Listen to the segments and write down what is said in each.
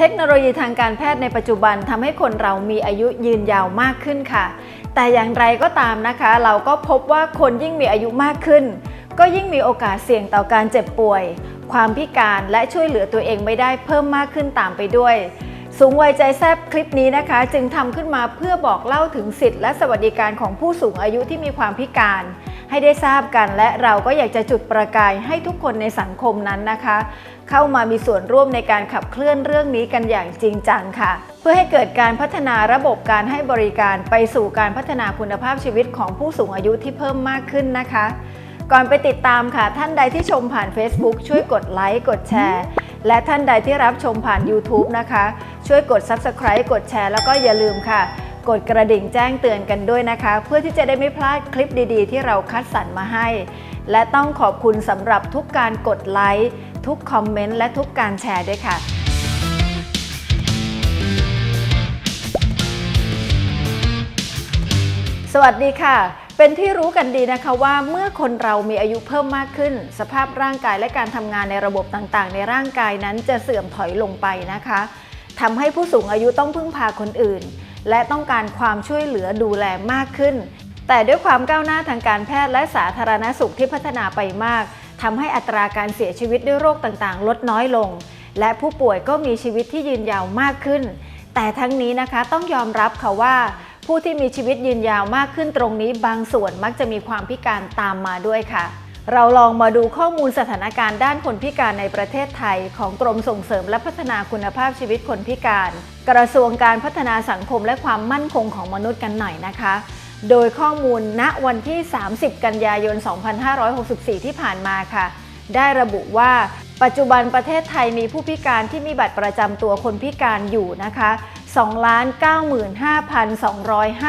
เทคโนโลยีทางการแพทย์ในปัจจุบันทำให้คนเรามีอายุยืนยาวมากขึ้นค่ะ แต่อย่างไรก็ตามนะคะ เราก็พบว่าคนยิ่งมีอายุมากขึ้น ก็ยิ่งมีโอกาสเสี่ยงต่อการเจ็บป่วย ความพิการและช่วยเหลือตัวเองไม่ได้เพิ่มมากขึ้นตามไปด้วย สูงวัยใจแซบคลิปนี้นะคะ จึงทำขึ้นมาเพื่อบอกเล่าถึงสิทธิและสวัสดิการของผู้สูงอายุที่มีความพิการ ให้ได้ทราบกันและเราก็อยากจะจุดประกายให้ทุกคนในสังคมนั้นนะคะ เข้ามามีส่วนร่วมในการขับเคลื่อนเรื่องนี้กันอย่างจริงจังค่ะ เพื่อให้เกิดการพัฒนาระบบการให้บริการไปสู่การพัฒนาคุณภาพชีวิตของผู้สูงอายุที่เพิ่มมากขึ้นนะคะ ก่อนไปติดตามค่ะ ท่านใดที่ชมผ่าน Facebook ช่วยกดไลค์กดแชร์และท่านใดที่รับชมผ่าน YouTube นะคะ ช่วยกด Subscribe กดแชร์แล้วก็อย่าลืมค่ะ กดกระดิ่งแจ้งเตือนกันด้วยนะคะ เพื่อที่จะได้ไม่พลาดคลิปดีๆ ที่เราคัดสรรมาให้ และต้องขอบคุณสำหรับทุกการกดไลค์ทุกคอมเมนต์และทุกการแชร์ด้วยค่ะสวัสดีค่ะ เป็นที่รู้กันดีนะคะว่าเมื่อคนเรามีอายุเพิ่มมากขึ้น สภาพร่างกายและการทำงานในระบบต่างๆ ในร่างกายนั้นจะเสื่อมถอยลงไปนะคะทำให้ผู้สูงอายุต้องพึ่งพาคนอื่น และต้องการความช่วยเหลือดูแลมากขึ้น แต่ด้วยความก้าวหน้าทางการแพทย์และสาธารณสุขที่พัฒนาไปมากทำให้อัตราการเสียชีวิตด้วยโรคต่างๆ ลดน้อยลง และผู้ป่วยก็มีชีวิตที่ยืนยาวมากขึ้น แต่ทั้งนี้นะคะต้องยอมรับค่ะว่า ผู้ที่มีชีวิตยืนยาวมากขึ้นตรงนี้บางส่วนมักจะมีความพิการตามมาด้วยค่ะ เราลองมาดูข้อมูลสถานการณ์ด้านคนพิการในประเทศไทย ของกรมส่งเสริมและพัฒนาคุณภาพชีวิตคนพิการ กระทรวงการพัฒนาสังคมและความมั่นคงของมนุษย์กันหน่อยนะคะ โดยข้อมูลณวันที่ 30 กันยายน 2564 ที่ผ่านมาค่ะ ได้ระบุว่าปัจจุบันประเทศไทยมีผู้พิการที่มีบัตรประจำตัวคนพิการอยู่นะคะ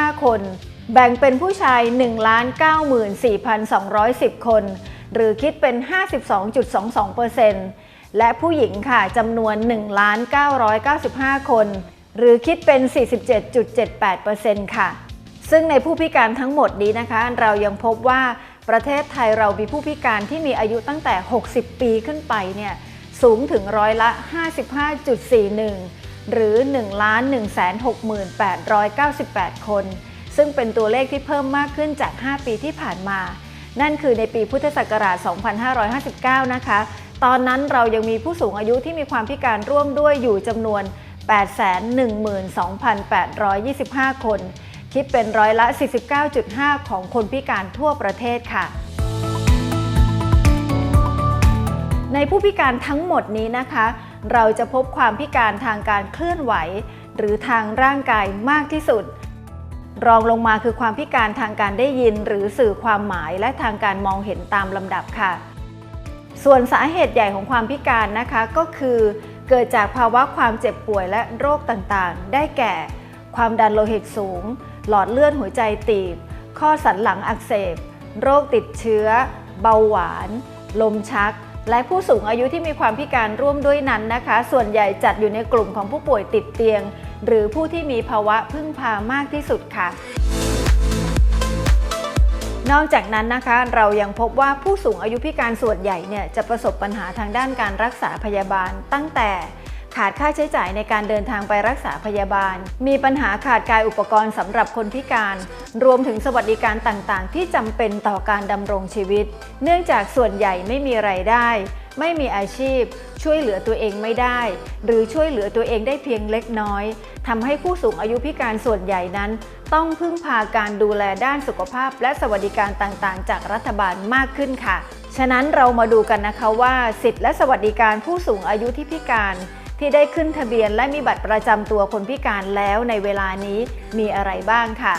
295,205 คน แบ่งเป็นผู้ชาย 194,210 คน หรือคิดเป็น 52.22%และผู้หญิงค่ะจำนวน 1,995 คน หรือคิดเป็น 47.78%ค่ะ ซึ่งในผู้พิการทั้งหมดนี้นะคะ เรายังพบว่าประเทศไทยเรามีผู้พิการที่มีอายุตั้งแต่ 60 ปีขึ้นไปเนี่ยสูงถึงร้อยละ 55.41 หรือ 1,168,898 คน ซึ่งเป็นตัวเลขที่เพิ่มมากขึ้นจาก 5 ปีที่ผ่านมา นั่นคือในปีพุทธศักราช 2559 นะคะ ตอนนั้นเรายังมีผู้สูงอายุที่มีความพิการร่วมด้วยอยู่จำนวน 812,825 คน คิดเป็นร้อยละ 49.5 ของคนพิการทั่วประเทศค่ะในผู้พิการทั้งหมดนี้นะคะ เราจะพบความพิการทางการเคลื่อนไหว หรือทางร่างกายมากที่สุด รองลงมาคือความพิการทางการได้ยิน หรือสื่อความหมายและทางการมองเห็นตามลำดับค่ะ ส่วนสาเหตุใหญ่ของความพิการนะคะก็คือเกิดจากภาวะความเจ็บป่วยและโรคต่างๆ ได้แก่ ความดันโลหิตสูง หลอดเลือดหัวใจตีบ ข้อสันหลังอักเสบ โรคติดเชื้อ เบาหวาน ลมชัก และผู้สูงอายุที่มีความพิการร่วมด้วยนั้นนะคะ ส่วนใหญ่จัดอยู่ในกลุ่มของผู้ป่วยติดเตียง หรือผู้ที่มีภาวะพึ่งพามากที่สุดค่ะ นอกจากนั้นนะคะ เรายังพบว่าผู้สูงอายุพิการส่วนใหญ่เนี่ยจะประสบปัญหาทางด้านการรักษาพยาบาล ตั้งแต่ขาดค่าใช้จ่ายในการเดินทางไปรักษาพยาบาล มีปัญหาขาดกายอุปกรณ์สำหรับคนพิการ รวมถึงสวัสดิการต่างๆ ที่จำเป็นต่อการดำรงชีวิต เนื่องจากส่วนใหญ่ไม่มีไรายได้ ไม่มีอาชีพ ช่วยเหลือตัวเองไม่ได้ หรือช่วยเหลือตัวเองได้เพียงเล็กน้อยทำให้ผู้สูงอายุพิการส่วนใหญ่นั้น ต้องพึ่งพาการดูแลด้านสุขภาพ และสวัสดิการต่างๆ จากรัฐบาลมากขึ้นค่ะ ฉะนั้นเรามาดูกันนะคะว่า สิทธิและสวัสดิการผู้สูงอายุที่พิการ ที่ได้ขึ้นทะเบียนและมีบัตรประจำตัวคนพิการแล้วในเวลานี้มีอะไรบ้างค่ะ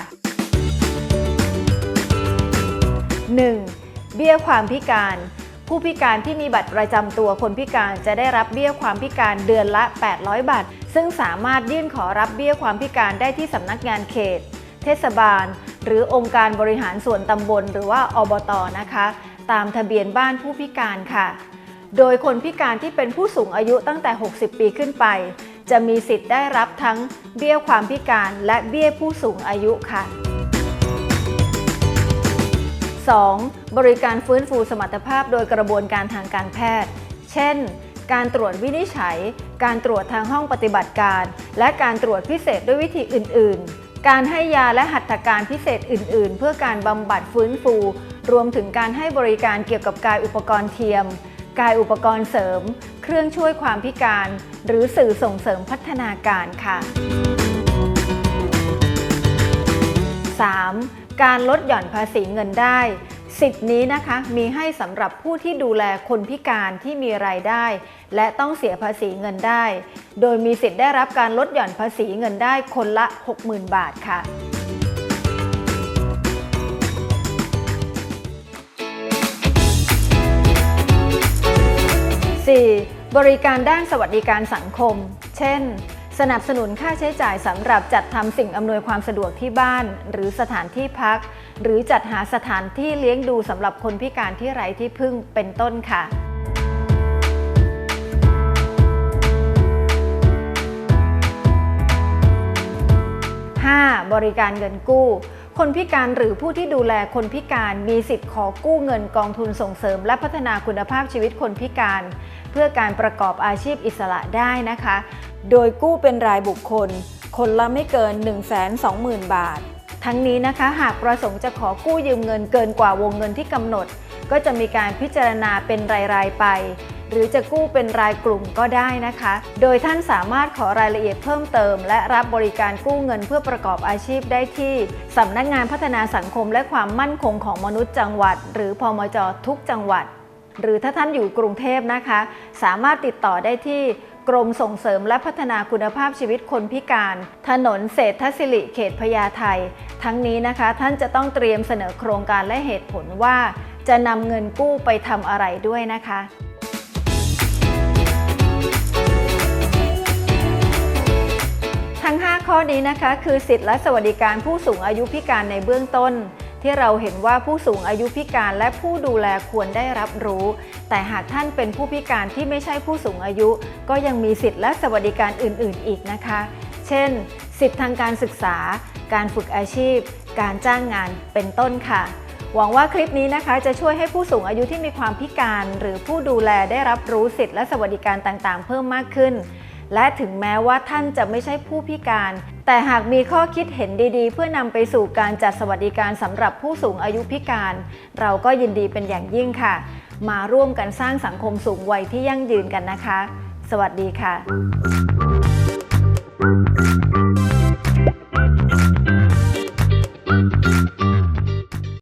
1. เบี้ยความพิการ ผู้พิการที่มีบัตรประจำตัวคนพิการจะได้รับเบี้ยความพิการเดือนละ 800 บาท ซึ่งสามารถยื่นขอรับเบี้ยความพิการได้ที่สำนักงานเขต เทศบาล หรือองค์การบริหารส่วนตำบล หรือว่าอบตนะคะ ตามทะเบียนบ้านผู้พิการค่ะ โดยคนพิการที่เป็นผู้สูงอายุตั้งแต่ 60 ปีขึ้นไป จะมีสิทธิ์ได้รับทั้งเบี้ยความพิการและเบี้ยผู้สูงอายุค่ะ 2. บริการฟื้นฟูสมรรถภาพโดยกระบวนการทางการแพทย์ เช่น การตรวจวินิจฉัย การตรวจทางห้องปฏิบัติการ และการตรวจพิเศษด้วยวิธีอื่น ๆ การให้ยาและหัตถการพิเศษอื่น ๆ เพื่อการบำบัดฟื้นฟู รวมถึงการให้บริการเกี่ยวกับกายอุปกรณ์เทียม กายอุปกรณ์เสริม เครื่องช่วยความพิการ หรือสื่อส่งเสริมพัฒนาการค่ะ 3. การลดหย่อนภาษีเงินได้ สิทธินี้นะคะมีให้สำหรับผู้ที่ดูแลคนพิการที่มีรายได้ และต้องเสียภาษีเงินได้ โดยมีสิทธิ์ได้รับการลดหย่อนภาษีเงินได้คนละ 60,000 บาทค่ะ 4. บริการด้านสวัสดิการสังคม เช่น สนับสนุนค่าใช้จ่ายสำหรับจัดทำสิ่งอำนวยความสะดวกที่บ้าน หรือสถานที่พัก หรือจัดหาสถานที่เลี้ยงดูสำหรับคนพิการที่ไร้ที่พึ่งเป็นต้นค่ะ 5. บริการเงินกู้ คนพิการหรือผู้ที่ดูแลคนพิการมีสิทธิ์ขอกู้เงินกองทุนส่งเสริม และพัฒนาคุณภาพชีวิตคนพิการ เพื่อการประกอบอาชีพอิสระได้นะคะ โดยกู้เป็นรายบุคคล คนละไม่เกิน 120,000 บาท ทั้งนี้นะคะ หากประสงค์จะขอกู้ยืมเงินเกินกว่าวงเงินที่กำหนด ก็จะมีการพิจารณาเป็นรายๆไป หรือจะกู้เป็นรายกลุ่มก็ได้นะคะ โดยท่านสามารถขอรายละเอียดเพิ่มเติม และรับบริการกู้เงินเพื่อประกอบอาชีพได้ที่สำนักงานพัฒนาสังคมและความมั่นคงของมนุษย์จังหวัด หรือพมจทุกจังหวัด หรือถ้าท่านอยู่กรุงเทพนะคะ สามารถติดต่อได้ที่ กรมส่งเสริมและพัฒนาคุณภาพชีวิตคนพิการ ถนนเศรษฐศิริเขตพญาไททั้งนี้นะคะ ท่านจะต้องเตรียมเสนอโครงการและเหตุผลว่า จะนำเงินกู้ไปทำอะไรด้วยนะคะทั้ง 5 ข้อนี้นะคะ คือสิทธิและสวัสดิการผู้สูงอายุพิการในเบื้องต้น ที่เราเห็นว่าผู้สูงอายุพิการและผู้ดูแลควรได้รับรู้ แต่หากท่านเป็นผู้พิการที่ไม่ใช่ผู้สูงอายุ ก็ยังมีสิทธิและสวัสดิการอื่น ๆ อีกนะคะ เช่น สิทธิทางการศึกษา การฝึกอาชีพ การจ้างงานเป็นต้นค่ะ หวังว่าคลิปนี้นะคะ จะช่วยให้ผู้สูงอายุที่มีความพิการ หรือผู้ดูแลได้รับรู้สิทธิและสวัสดิการต่างๆ เพิ่มมากขึ้นและถึงแม้ว่าท่านจะไม่ใช่ผู้พิการ แต่หากมีข้อคิดเห็นดีๆ เพื่อนำไปสู่การจัดสวัสดิการสำหรับผู้สูงอายุพิการ เราก็ยินดีเป็นอย่างยิ่งค่ะ มาร่วมกันสร้างสังคมสูงวัยที่ยั่งยืนกันนะคะ สวัสดีค่ะ